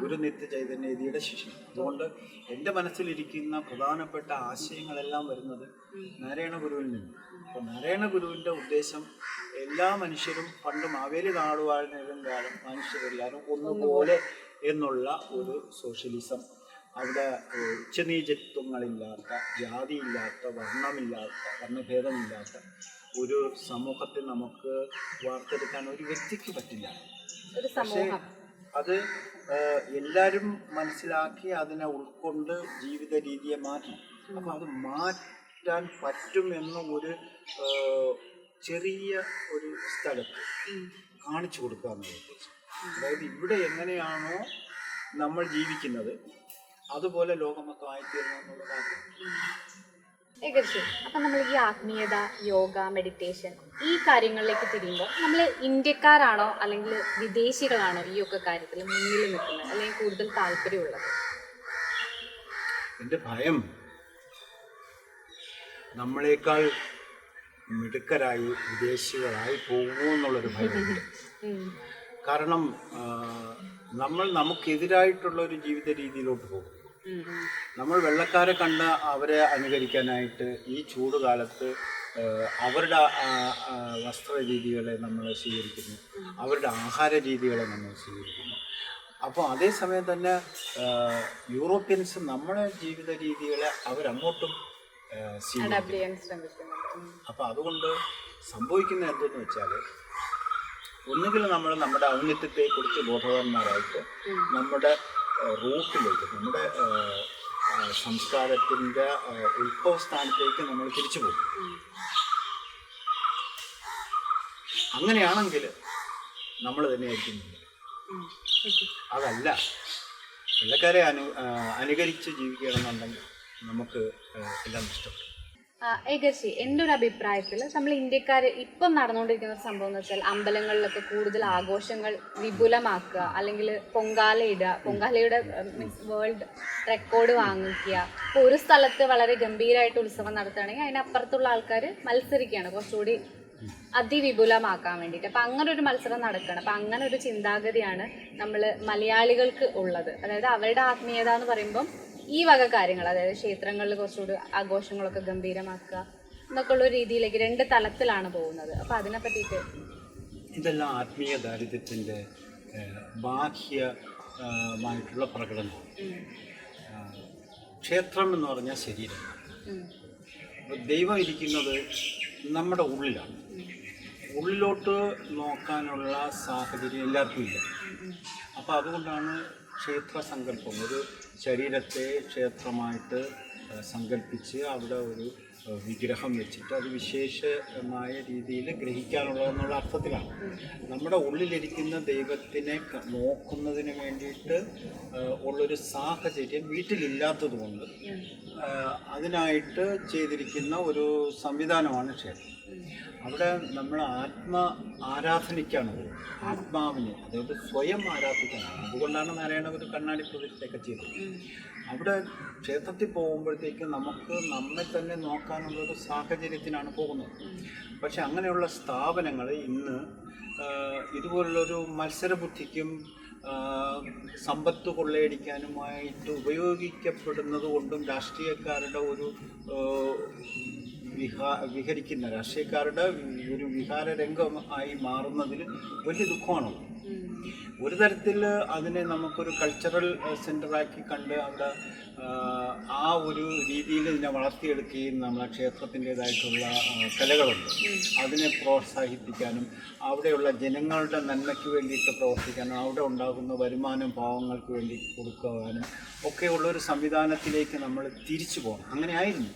ഗുരു നിത്യ ചൈതന്യതിയുടെ ശിഷ്യൻ. അതുകൊണ്ട് എന്റെ മനസ്സിലിരിക്കുന്ന പ്രധാനപ്പെട്ട ആശയങ്ങളെല്ലാം വരുന്നത് നാരായണ ഗുരുവിൽ നിന്ന് അപ്പോൾ നാരായണ ഗുരുവിന്റെ ഉദ്ദേശം എല്ലാ മനുഷ്യരും പണ്ട് മാവേലി നാടുവാഴുന്നതിലും കാലം മനുഷ്യരെല്ലാവരും ഒന്നുപോലെ എന്നുള്ള ഒരു സോഷ്യലിസം അവിടെ ഉച്ചനീചത്വങ്ങളില്ലാത്ത ജാതിയില്ലാത്ത വർണമില്ലാത്ത വർണഭേദമില്ലാത്ത ഒരു സമൂഹത്തെ നമുക്ക് വാർത്തെടുക്കാൻ ഒരു വ്യക്തിക്ക് പറ്റില്ല. പക്ഷേ അത് എല്ലാവരും മനസ്സിലാക്കി അതിനെ ഉൾക്കൊണ്ട് ജീവിത രീതിയെ മാറ്റി അപ്പം അത് മാറ്റാൻ പറ്റും എന്ന ഒരു ചെറിയ ഒരു സ്ഥലത്ത് കാണിച്ചു കൊടുക്കുക എന്നുള്ള ഉദ്ദേശം അതായത് ഇവിടെ എങ്ങനെയാണോ നമ്മൾ ജീവിക്കുന്നത് അതുപോലെ ലോകം മൊത്തം ആയിത്തീരണം എന്നുള്ളത് ഏകദേശം. അപ്പം നമ്മൾ ഈ ആത്മീയത യോഗ മെഡിറ്റേഷൻ ഈ കാര്യങ്ങളിലേക്ക് തിരിയുമ്പോൾ നമ്മൾ ഇന്ത്യക്കാരാണോ അല്ലെങ്കിൽ വിദേശികളാണോ ഈ ഒക്കെ കാര്യത്തിൽ മുന്നിൽ നിൽക്കുന്നത്? അല്ലെങ്കിൽ കൂടുതൽ താല്പര്യമുള്ളത്? എന്റെ ഭയം നമ്മളെക്കാൾ മിടുക്കരായി വിദേശികളായി പോകുമോ എന്നുള്ളൊരു ഭയമുണ്ട്. കാരണം നമ്മൾ നമുക്കെതിരായിട്ടുള്ള ഒരു ജീവിത രീതിയിലോട്ട് പോകും. നമ്മൾ വെള്ളക്കാരെ കണ്ട അവരെ അനുകരിക്കാനായിട്ട് ഈ ചൂട് കാലത്ത് അവരുടെ വസ്ത്ര രീതികളെ നമ്മൾ സ്വീകരിക്കുന്നു. അവരുടെ ആഹാര രീതികളെ നമ്മൾ സ്വീകരിക്കുന്നു. അപ്പോൾ അതേസമയം തന്നെ യൂറോപ്യൻസ് നമ്മുടെ ജീവിത രീതികളെ അവരങ്ങോട്ടും സ്വീകരിക്കുന്നു. അപ്പോൾ അതുകൊണ്ട് സംഭവിക്കുന്ന എന്തെന്ന് വെച്ചാൽ ഒന്നുകിൽ നമ്മൾ നമ്മുടെ ഔന്നിത്യത്തെക്കുറിച്ച് ബോധവാന്മാരായിട്ട് നമ്മുടെ റൂട്ടിലേക്ക് നമ്മുടെ സംസ്കാരത്തിന്റെ ഉത്ഭവസ്ഥാനത്തേക്ക് ഉത്ഭവ സ്ഥാനത്തേക്ക് നമ്മൾ തിരിച്ചു പോകും. അങ്ങനെയാണെങ്കിൽ നമ്മൾ തന്നെയായിരിക്കും. അതല്ല. വെള്ളക്കാരെ അനു അനുകരിച്ച് ജീവിക്കണമെന്നുണ്ടെങ്കിൽ നമുക്ക് എല്ലാം നഷ്ടപ്പെടും. ഏകർഷി എന്റെ ഒരു അഭിപ്രായത്തിൽ നമ്മൾ ഇന്ത്യക്കാർ ഇപ്പം നടന്നുകൊണ്ടിരിക്കുന്ന ഒരു സംഭവം എന്ന് വെച്ചാൽ അമ്പലങ്ങളിലൊക്കെ കൂടുതൽ ആഘോഷങ്ങൾ വിപുലമാക്കുക അല്ലെങ്കിൽ പൊങ്കാല ഇടുക പൊങ്കാലയുടെ മീൻസ് വേൾഡ് റെക്കോർഡ് വാങ്ങിക്കുക. ഇപ്പോൾ ഒരു സ്ഥലത്ത് വളരെ ഗംഭീരമായിട്ട് ഉത്സവം നടത്തുകയാണെങ്കിൽ അതിനപ്പുറത്തുള്ള ആൾക്കാർ മത്സരിക്കുകയാണ്. കുറച്ചുകൂടി അതിവിപുലമാക്കാൻ വേണ്ടിയിട്ട്. അപ്പം അങ്ങനെ ഒരു മത്സരം നടക്കണം അപ്പം അങ്ങനെ ഒരു ചിന്താഗതിയാണ് നമ്മൾ മലയാളികൾക്ക് ഉള്ളത്. അതായത് അവരുടെ ആത്മീയത എന്ന് പറയുമ്പം ഈ വക കാര്യങ്ങൾ അതായത് ക്ഷേത്രങ്ങളിൽ കുറച്ചുകൂടി ആഘോഷങ്ങളൊക്കെ ഗംഭീരമാക്കുക എന്നൊക്കെ ഉള്ള രീതിയിലേക്ക് രണ്ട് തലത്തിലാണ് പോകുന്നത്. അപ്പൊ അതിനെ പറ്റിയിട്ട് ഇതെല്ലാം ആത്മീയ ദാരിദ്ര്യത്തിന്റെ ബാഹ്യമായിട്ടുള്ള പ്രകടനം ക്ഷേത്രം എന്ന് പറഞ്ഞാൽ ശരീരം. ദൈവം ഇരിക്കുന്നത് നമ്മുടെ ഉള്ളിലാണ്. ഉള്ളിലോട്ട് നോക്കാനുള്ള സാഹചര്യം എല്ലാവർക്കും ഇല്ല. അപ്പോൾ അതുകൊണ്ടാണ് ക്ഷേത്ര സങ്കല്പം. ഒരു ശരീരത്തെ ക്ഷേത്രമായിട്ട് സങ്കല്പിച്ച് അവിടെ ഒരു വിഗ്രഹം വെച്ചിട്ട് അത് വിശേഷമായ രീതിയിൽ ഗ്രഹിക്കാനുള്ളതെന്നുള്ള അർത്ഥത്തിലാണ്. നമ്മുടെ ഉള്ളിലിരിക്കുന്ന ദൈവത്തിനെ നോക്കുന്നതിന് വേണ്ടിയിട്ട് ഉള്ളൊരു സാഹചര്യം വീട്ടിലില്ലാത്തതുകൊണ്ട് അതിനായിട്ട് ചെയ്തിരിക്കുന്ന ഒരു സംവിധാനമാണ് ക്ഷേത്രം. അവിടെ നമ്മൾ ആത്മ ആരാധനയ്ക്കാണ് പോകുന്നത്. ആത്മാവിനെ അതായത് സ്വയം ആരാധിക്കാനാണ്. അതുകൊണ്ടാണ് നാരായണ ഒരു കണ്ണാടി പ്രതിഷ്ഠയൊക്കെ ചെയ്തത്. അവിടെ ക്ഷേത്രത്തിൽ പോകുമ്പോഴത്തേക്ക് നമുക്ക് നമ്മെ തന്നെ നോക്കാനുള്ള ഒരു സാഹചര്യത്തിനാണ് പോകുന്നത്. പക്ഷെ അങ്ങനെയുള്ള സ്ഥാപനങ്ങൾ ഇന്ന് ഇതുപോലുള്ളൊരു മത്സരബുദ്ധിക്കും സമ്പത്ത് കൊള്ളയടിക്കാനുമായിട്ട് ഉപയോഗിക്കപ്പെടുന്നത് കൊണ്ടും രാഷ്ട്രീയക്കാരുടെ ഒരു വിഹാ വിഹരിക്കുന്ന രാഷ്ട്രീയക്കാരുടെ ഒരു വിഹാര രംഗം ആയി മാറുന്നതിൽ വലിയ ദുഃഖമാണുള്ളത്. ഒരു തരത്തിൽ അതിനെ നമുക്കൊരു കൾച്ചറൽ സെന്ററാക്കി കണ്ട് അവിടെ ആ, ഒരു രീതിയിൽ ഇതിനെ വളർത്തിയെടുക്കുകയും നമ്മളെ ക്ഷേത്രത്തിന്റെതായിട്ടുള്ള കലകളുണ്ട്. അതിനെ പ്രോത്സാഹിപ്പിക്കാനും അവിടെയുള്ള ജനങ്ങളുടെ നന്മയ്ക്ക് വേണ്ടിയിട്ട് പ്രവർത്തിക്കാനും അവിടെ ഉണ്ടാകുന്ന വരുമാനം പാവങ്ങൾക്ക് വേണ്ടി കൊടുക്കുവാനും ഒക്കെയുള്ള ഒരു സംവിധാനത്തിലേക്ക് നമ്മൾ തിരിച്ചു പോകണം. അങ്ങനെ ആയിരുന്നു.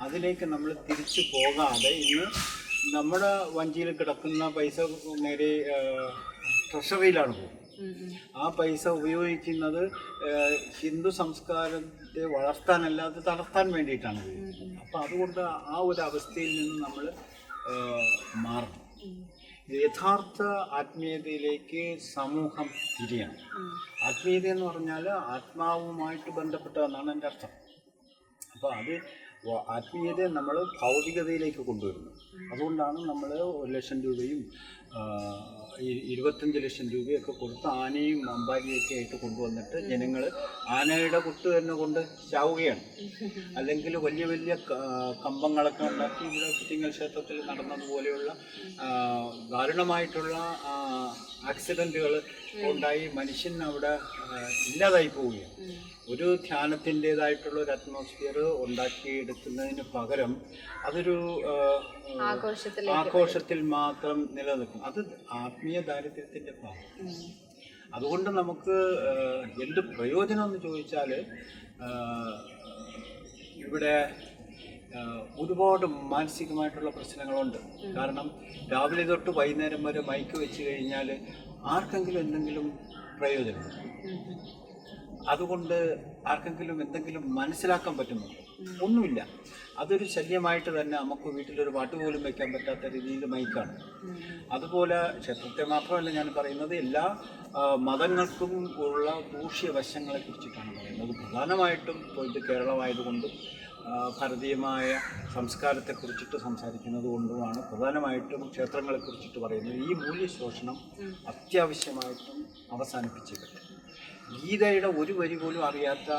അതിലേക്ക് നമ്മൾ തിരിച്ചു പോകാതെ ഇന്ന് നമ്മുടെ വഞ്ചിയിൽ കിടക്കുന്ന പൈസ നേരെ ട്രഷറിയിലാണ് പോകുന്നത്. ആ പൈസ ഉപയോഗിക്കുന്നത് ഹിന്ദു സംസ്കാരത്തെ വളർത്താനല്ലാതെ തളർത്താൻ വേണ്ടിയിട്ടാണ് ഉപയോഗിക്കുന്നത്. അപ്പം അതുകൊണ്ട് ആ ഒരു അവസ്ഥയിൽ നിന്ന് നമ്മൾ മാറണം. യഥാർത്ഥ ആത്മീയതയിലേക്ക് സമൂഹം തിരിയണം. ആത്മീയത എന്ന് പറഞ്ഞാൽ ആത്മാവുമായിട്ട് ബന്ധപ്പെട്ടതെന്നാണ് എന്റെ അർത്ഥം. അപ്പോൾ അത് ആത്മീയതയെ നമ്മൾ ഭൗതികതയിലേക്ക് കൊണ്ടുവരുന്നു. അതുകൊണ്ടാണ് നമ്മൾ ഒരു ലക്ഷം രൂപയും ഇരുപത്തഞ്ച് ലക്ഷം രൂപയൊക്കെ കൊടുത്ത് ആനയും അമ്പാരിയൊക്കെ ആയിട്ട് കൊണ്ടുവന്നിട്ട് ജനങ്ങൾ ആനയുടെ കുത്ത് തന്നെ കൊണ്ട് ചാവുകയാണ്. അല്ലെങ്കിൽ വലിയ വലിയ കമ്പങ്ങളൊക്കെ ഉണ്ടാക്കി ഇവിടെ തിങ്കൾ ക്ഷേത്രത്തിൽ നടന്നതുപോലെയുള്ള ദാരുണമായിട്ടുള്ള ആക്സിഡന്റുകൾ ഉണ്ടായി മനുഷ്യൻ അവിടെ ഇല്ലാതായി പോവുകയാണ്. ഒരു ധ്യാനത്തിന്റെതായിട്ടുള്ള ഒരു അറ്റ്മോസ്ഫിയർ ഉണ്ടാക്കിയെടുക്കുന്നതിന് പകരം അതൊരു ആഘോഷത്തിൽ മാത്രം നിലനിൽക്കും. അത് ആത്മീയ ദാരിദ്ര്യത്തിന്റെ ഭാഗം. അതുകൊണ്ട് നമുക്ക് എന്ത് പ്രയോജനം എന്ന് ചോദിച്ചാൽ ഇവിടെ ഒരുപാട് മാനസികമായിട്ടുള്ള പ്രശ്നങ്ങളുണ്ട്. കാരണം രാവിലെ തൊട്ട് വൈകുന്നേരം വരെ മയക്ക് വെച്ച് കഴിഞ്ഞാൽ ആർക്കെങ്കിലും എന്തെങ്കിലും പ്രയോജനം. അതുകൊണ്ട് ആർക്കെങ്കിലും എന്തെങ്കിലും മനസ്സിലാക്കാൻ പറ്റുന്നുണ്ടോ? ഒന്നുമില്ല. അതൊരു ശല്യമായിട്ട് തന്നെ നമുക്ക് വീട്ടിലൊരു പാട്ട് പോലും വെക്കാൻ പറ്റാത്ത രീതിയിൽ മൈക്കാണ്. അതുപോലെ ക്ഷേത്രത്തെ മാത്രമല്ല ഞാൻ പറയുന്നത് എല്ലാ മതങ്ങൾക്കും ഉള്ള ദൂഷ്യ വശങ്ങളെ കുറിച്ചിട്ടാണ് പറയുന്നത്. പ്രധാനമായിട്ടും ഇപ്പോൾ ഇത് കേരളമായതുകൊണ്ടും ഭാരതീയമായ സംസ്കാരത്തെ കുറിച്ചിട്ട് സംസാരിക്കുന്നത് കൊണ്ടുമാണ് പ്രധാനമായിട്ടും ക്ഷേത്രങ്ങളെ കുറിച്ചിട്ട് പറയുന്നത്. ഈ മൂല്യശോഷണം അത്യാവശ്യമായിട്ടും അവസാനിപ്പിച്ചിട്ടുണ്ട്. ഗീതയുടെ ഒരു വരി പോലും അറിയാത്ത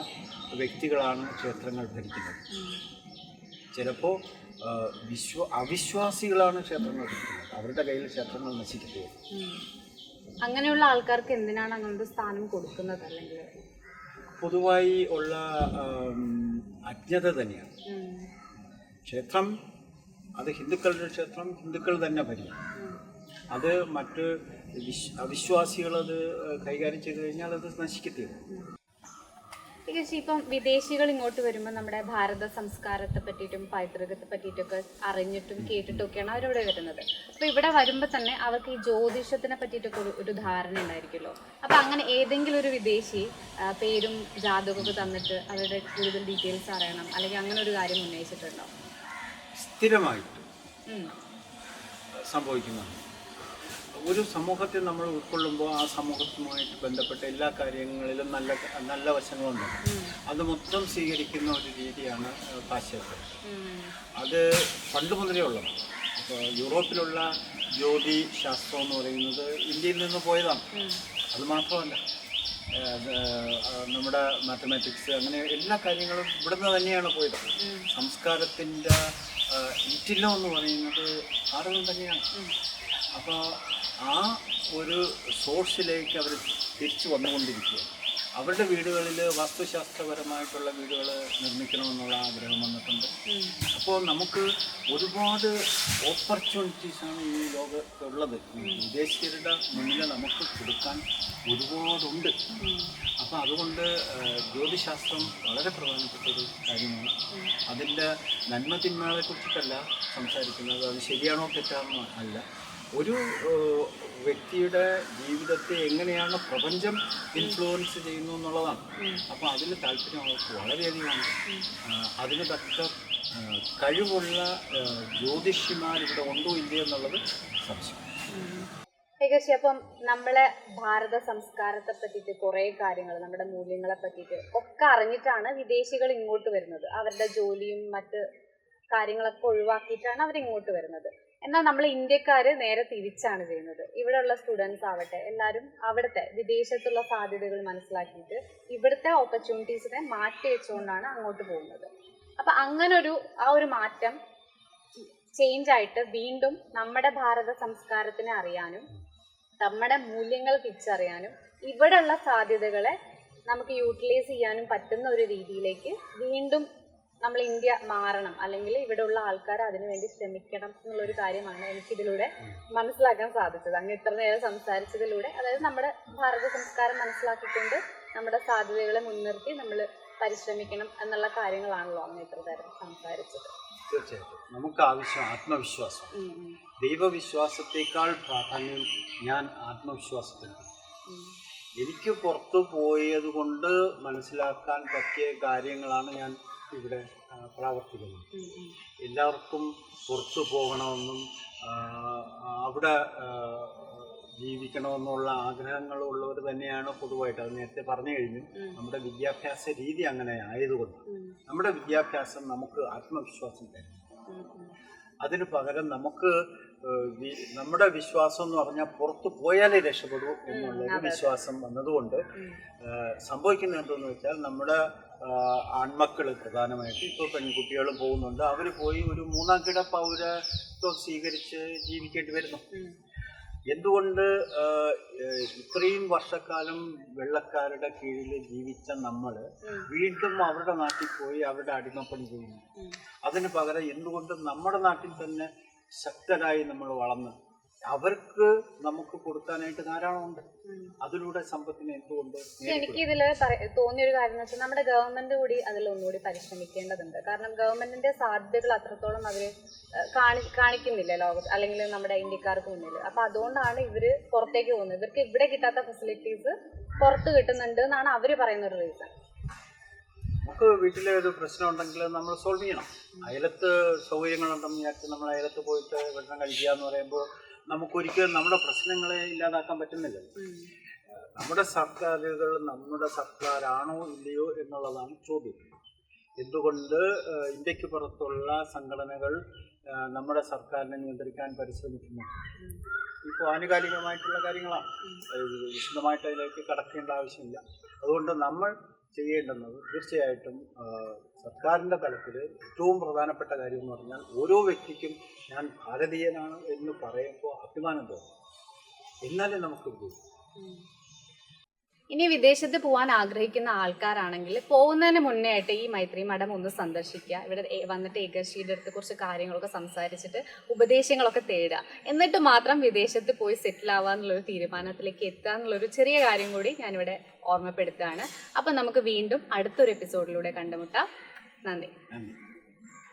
വ്യക്തികളാണ് ക്ഷേത്രങ്ങൾ ഭരിക്കുന്നത്. ചിലപ്പോൾ വിശ്വ അവിശ്വാസികളാണ് ക്ഷേത്രങ്ങൾ അവരുടെ കയ്യിൽ ക്ഷേത്രങ്ങൾ നശിക്കുന്നത്. അങ്ങനെയുള്ള ആൾക്കാർക്ക് എന്തിനാണ് അങ്ങനത്തെ സ്ഥാനം കൊടുക്കുന്നത് അല്ലെങ്കിൽ? പൊതുവായി ഉള്ള അജ്ഞത തന്നെയാണ്. ക്ഷേത്രം അത് ഹിന്ദുക്കളുടെ ക്ഷേത്രം ഹിന്ദുക്കൾ തന്നെ ഭരിക്കും. അത് മറ്റ് വിശ് അവിശ്വാസികളത് കൈകാര്യം ചെയ്തു കഴിഞ്ഞാൽ അത് നശിക്കത്തില്ല ഏകദേശം ഇപ്പം വിദേശികൾ ഇങ്ങോട്ട് വരുമ്പോൾ നമ്മുടെ ഭാരത സംസ്കാരത്തെ പറ്റിയിട്ടും പൈതൃകത്തെ പറ്റിയിട്ടൊക്കെ അറിഞ്ഞിട്ടും കേട്ടിട്ടും ഒക്കെയാണ് അവരവിടെ വരുന്നത്. അപ്പൊ ഇവിടെ വരുമ്പോൾ തന്നെ അവർക്ക് ഈ ജ്യോതിഷത്തിനെ പറ്റിയിട്ടൊക്കെ ഒരു ഒരു ധാരണ ഉണ്ടായിരിക്കുമല്ലോ. അപ്പൊ അങ്ങനെ ഏതെങ്കിലും ഒരു വിദേശി പേരും ജാതകമൊക്കെ തന്നിട്ട് അവരുടെ കൂടുതൽ ഡീറ്റെയിൽസ് അറിയണം അല്ലെങ്കിൽ അങ്ങനെ ഒരു കാര്യം ഉന്നയിച്ചിട്ടുണ്ടോ? സ്ഥിരമായിട്ട്. സംഭവിക്കുന്നതാണ്. ഒരു സമൂഹത്തെ നമ്മൾ ഉൾക്കൊള്ളുമ്പോൾ ആ സമൂഹത്തുമായിട്ട് ബന്ധപ്പെട്ട എല്ലാ കാര്യങ്ങളിലും നല്ല നല്ല വശങ്ങളുണ്ട്. അത് മൊത്തം സ്വീകരിക്കുന്ന ഒരു രീതിയാണ് പാശ്ചാത്യം. അത് പണ്ട് മുതലേ ഉള്ളത്. ഇപ്പോൾ യൂറോപ്പിലുള്ള ജ്യോതി ശാസ്ത്രം എന്ന് പറയുന്നത് ഇന്ത്യയിൽ നിന്ന് പോയതാണ്. അത് മാത്രമല്ല നമ്മുടെ മാത്തമാറ്റിക്സ് അങ്ങനെ എല്ലാ കാര്യങ്ങളും ഇവിടുന്ന് തന്നെയാണ് പോയത്. സംസ്കാരത്തിന്റെ ഇറ്റില്ലം എന്ന് പറയുന്നത് ഭാരതം തന്നെയാണ്. അപ്പോൾ ആ ഒരു സോഴ്സിലേക്ക് അവർ തിരിച്ചു വന്നുകൊണ്ടിരിക്കുക അവരുടെ വീടുകളിൽ വാസ്തുശാസ്ത്രപരമായിട്ടുള്ള വീടുകൾ നിർമ്മിക്കണമെന്നുള്ള ആഗ്രഹം വന്നിട്ടുണ്ട്. അപ്പോൾ നമുക്ക് ഒരുപാട് ഓപ്പർച്യൂണിറ്റീസാണ് ഈ ലോകത്തുള്ളത്. വിദേശീയരുടെ മുന്നിൽ നമുക്ക് കൊടുക്കാൻ ഒരുപാടുണ്ട്. അപ്പോൾ അതുകൊണ്ട് ജ്യോതിശാസ്ത്രം വളരെ പ്രധാനപ്പെട്ട ഒരു കാര്യമാണ്. അതിന്റെ നന്മ തിന്മകളെക്കുറിച്ചിട്ടല്ല സംസാരിക്കുന്നത്. അത് ശരിയാണോ തെറ്റാണോ അല്ല. ഒരു വ്യക്തിയുടെ ജീവിതത്തെ എങ്ങനെയാണ് പ്രപഞ്ചം ഇൻഫ്ലുവൻസ് ചെയ്യുന്നു എന്നുള്ളതാണ്. അപ്പോൾ അതിന് താല്പര്യം അവർക്ക് വളരെയധികമാണ്. അതിന് തക്ക കഴിവുള്ള ജ്യോതിഷിമാർ ഇവിടെ ഉണ്ടോ ഇല്ലേ എന്നുള്ളത് സംശയം. ഏകദേശം അപ്പം നമ്മളെ ഭാരത സംസ്കാരത്തെ പറ്റിയിട്ട് കുറേ കാര്യങ്ങൾ നമ്മുടെ മൂല്യങ്ങളെ പറ്റിയിട്ട് ഒക്കെ അറിഞ്ഞിട്ടാണ് വിദേശികൾ ഇങ്ങോട്ട് വരുന്നത്. അവരുടെ ജോലിയും മറ്റ് കാര്യങ്ങളൊക്കെ ഒഴിവാക്കിയിട്ടാണ് അവർ ഇങ്ങോട്ട് വരുന്നത്. എന്നാൽ നമ്മൾ ഇന്ത്യക്കാർ നേരെ തിരിച്ചാണ് ചെയ്യുന്നത്. ഇവിടെയുള്ള സ്റ്റുഡൻസ് ആവട്ടെ എല്ലാവരും അവിടുത്തെ വിദേശത്തുള്ള സാധ്യതകൾ മനസ്സിലാക്കിയിട്ട് ഇവിടുത്തെ ഓപ്പർച്യൂണിറ്റീസിനെ മാറ്റി വെച്ചുകൊണ്ടാണ് അങ്ങോട്ട് പോകുന്നത്. അപ്പം അങ്ങനൊരു ആ ഒരു മാറ്റം ചേഞ്ച് ആയിട്ട് വീണ്ടും നമ്മുടെ ഭാരത സംസ്കാരത്തിനെ അറിയാനും നമ്മുടെ മൂല്യങ്ങൾ തിരിച്ചറിയാനും ഇവിടെയുള്ള സാധ്യതകളെ നമുക്ക് യൂട്ടിലൈസ് ചെയ്യാനും പറ്റുന്ന ഒരു രീതിയിലേക്ക് വീണ്ടും നമ്മൾ ഇന്ത്യ മാറണം. അല്ലെങ്കിൽ ഇവിടെയുള്ള ആൾക്കാർ അതിനുവേണ്ടി ശ്രമിക്കണം എന്നുള്ളൊരു കാര്യമാണ് എനിക്ക് എനിക്കിതിലൂടെ മനസ്സിലാക്കാൻ സാധിച്ചത്. അങ്ങ് ഇത്ര നേരം സംസാരിച്ചതിലൂടെ അതായത് നമ്മുടെ ഭാരത സംസ്കാരം മനസ്സിലാക്കിക്കൊണ്ട് നമ്മുടെ സാധ്യതകളെ മുൻനിർത്തി നമ്മൾ പരിശ്രമിക്കണം എന്നുള്ള കാര്യങ്ങളാണല്ലോ അങ്ങ് ഇത്ര നേരം സംസാരിച്ചത്. തീർച്ചയായിട്ടും. നമുക്ക് ആവശ്യം ആത്മവിശ്വാസം ദൈവവിശ്വാസത്തേക്കാൾ പ്രാധാന്യം ഞാൻ ആത്മവിശ്വാസത്തിന്. എനിക്ക് പുറത്തു പോയത് കൊണ്ട് മനസ്സിലാക്കാൻ പറ്റിയ കാര്യങ്ങളാണ് ഞാൻ ഇവിടെ ഉം. എല്ലാവർക്കും പുറത്തു പോകണമെന്നും അവിടെ ജീവിക്കണമെന്നുള്ള ആഗ്രഹങ്ങളുള്ളവർ തന്നെയാണ് പൊതുവായിട്ട്. അത് നേരത്തെ പറഞ്ഞു കഴിഞ്ഞു. നമ്മുടെ വിദ്യാഭ്യാസ രീതി അങ്ങനെ ആയതുകൊണ്ട് നമ്മുടെ വിദ്യാഭ്യാസം നമുക്ക് ആത്മവിശ്വാസം തരും ഉം, ഉം. അതിന് പകരം നമുക്ക് നമ്മുടെ വിശ്വാസം എന്ന് പറഞ്ഞാൽ പുറത്തു പോയാലേ രക്ഷപ്പെടൂ എന്നുള്ളൊരു വിശ്വാസം വന്നതുകൊണ്ട് സംഭവിക്കുന്നത് എന്തെന്ന് വെച്ചാൽ നമ്മുടെ ആൺമക്കൾ പ്രധാനമായിട്ട് ഇപ്പോൾ പെൺകുട്ടികളും പോകുന്നുണ്ട്. അവർ പോയി ഒരു മൂന്നാം കിട പൗരത്വം സ്വീകരിച്ച് ജീവിക്കേണ്ടി വരുന്നു. എന്തുകൊണ്ട് ഇത്രയും വർഷക്കാലം വെള്ളക്കാരുടെ കീഴിൽ ജീവിച്ച നമ്മൾ വീണ്ടും അവരുടെ നാട്ടിൽ പോയി അവരുടെ അടിമപ്പണി ചെയ്യുന്നു. അതിന് പകരം എന്തുകൊണ്ട് നമ്മുടെ നാട്ടിൽ തന്നെ ശക്തരായി നമ്മൾ വളർന്ന് അവർക്ക് നമുക്ക് കൊടുക്കാനായിട്ട് ധാരാളമുണ്ട്. അതിലൂടെ സമ്പത്തിന് എന്തുകൊണ്ട് എനിക്ക് ഇതിൽ തോന്നിയൊരു കാര്യം എന്ന് വെച്ചാൽ നമ്മുടെ ഗവൺമെന്റ് കൂടി അതിൽ ഒന്നുകൂടി പരിശ്രമിക്കേണ്ടതുണ്ട്. കാരണം ഗവൺമെന്റിന്റെ സാധ്യതകൾ അത്രത്തോളം അവർ കാണിക്കുന്നില്ല ലോകത്ത് അല്ലെങ്കിൽ നമ്മുടെ ഇന്ത്യക്കാർക്ക് മുന്നിൽ. അപ്പൊ അതുകൊണ്ടാണ് ഇവർ പുറത്തേക്ക് പോകുന്നത്. ഇവർക്ക് ഇവിടെ കിട്ടാത്ത ഫെസിലിറ്റീസ് പുറത്ത് കിട്ടുന്നുണ്ട് എന്നാണ് അവർ പറയുന്ന ഒരു റീസൺ നമുക്ക് വീട്ടിലെ ഒരു പ്രശ്നം ഉണ്ടെങ്കിൽ നമ്മൾ സോൾവ് ചെയ്യണം. അയലത്ത് സൗകര്യങ്ങളുണ്ടെന്ന് വിചാരിച്ച് നമ്മൾ അയലത്ത് പോയിട്ട് ഭക്ഷണം കഴിക്കുക എന്ന് പറയുമ്പോൾ നമുക്കൊരിക്കലും നമ്മുടെ പ്രശ്നങ്ങളെ ഇല്ലാതാക്കാൻ പറ്റുന്നില്ല. നമ്മുടെ സർക്കാരുകൾ നമ്മുടെ സർക്കാരാണോ ഇല്ലയോ എന്നുള്ളതാണ് ചോദ്യം. എന്തുകൊണ്ട് ഇന്ത്യയ്ക്ക് പുറത്തുള്ള സംഘടനകൾ നമ്മുടെ സർക്കാരിനെ നിയന്ത്രിക്കാൻ പരിശ്രമിക്കുന്നു? ഇപ്പോൾ ആനുകാലികമായിട്ടുള്ള കാര്യങ്ങളാണ്. വിശദമായിട്ട് അതിലേക്ക് കടക്കേണ്ട ആവശ്യമില്ല. അതുകൊണ്ട് നമ്മൾ ചെയ്യേണ്ടുന്നത് തീർച്ചയായിട്ടും സർക്കാരിന്റെ തലത്തിൽ ഏറ്റവും പ്രധാനപ്പെട്ട കാര്യം എന്ന് പറഞ്ഞാൽ ഓരോ വ്യക്തിക്കും ഞാൻ ഭാരതീയനാണ് എന്ന് പറയുമ്പോൾ അഭിമാനം തോന്നും. എന്നാലേ നമുക്ക് ഇനി വിദേശത്ത് പോകാൻ ആഗ്രഹിക്കുന്ന ആൾക്കാരാണെങ്കിൽ പോകുന്നതിന് മുന്നേ ആയിട്ട് ഈ മൈത്രി മഠം ഒന്ന് സന്ദർശിക്കുക. ഇവിടെ വന്നിട്ട് ഏകർഷിയുടെ അടുത്ത് കുറച്ച് കാര്യങ്ങളൊക്കെ സംസാരിച്ചിട്ട് ഉപദേശങ്ങളൊക്കെ തേടുക. എന്നിട്ട് മാത്രം വിദേശത്ത് പോയി സെറ്റിൽ ആവാന്നുള്ളൊരു തീരുമാനത്തിലേക്ക് എത്തുക എന്നുള്ളൊരു ചെറിയ കാര്യം കൂടി ഞാനിവിടെ ഓർമ്മപ്പെടുത്തുകയാണ്. അപ്പം നമുക്ക് വീണ്ടും അടുത്തൊരു എപ്പിസോഡിലൂടെ കണ്ടുമുട്ടാം. നന്ദി.